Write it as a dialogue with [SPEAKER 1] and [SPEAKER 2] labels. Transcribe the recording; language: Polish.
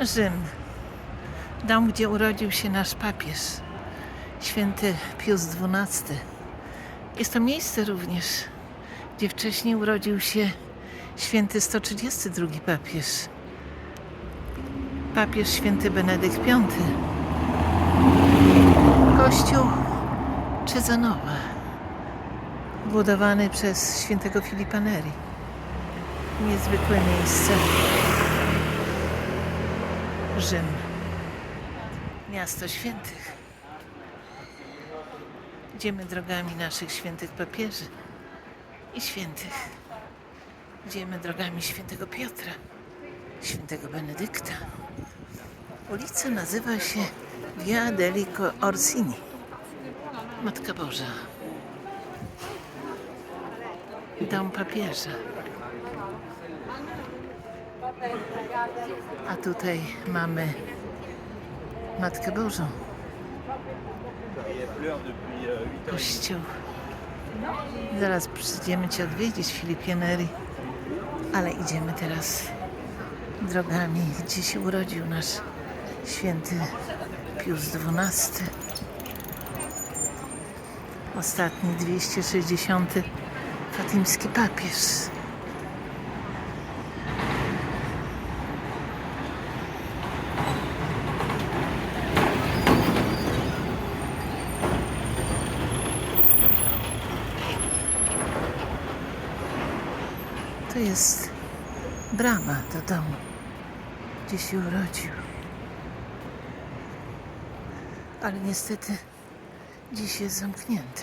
[SPEAKER 1] Rzym. Dom, gdzie urodził się nasz papież, święty Pius XII. Jest to miejsce również, gdzie wcześniej urodził się święty 132 papież. Papież święty Benedykt V. Kościół Cezanowa, budowany przez świętego Filipa Neri. Niezwykłe miejsce. Rzym. Miasto świętych. Idziemy drogami naszych świętych papieży i świętych. Idziemy drogami świętego Piotra, świętego Benedykta. Ulica nazywa się Via dei Orsini. Matka Boża. Dom papieża. A tutaj mamy Matkę Bożą. Kościół. Zaraz przyjdziemy Cię odwiedzić, Filipie Neri. Ale idziemy teraz drogami, gdzie się urodził nasz święty Pius XII. Ostatni 260 fatimski papież. To jest brama do domu, gdzie się urodził. Ale niestety dziś jest zamknięta.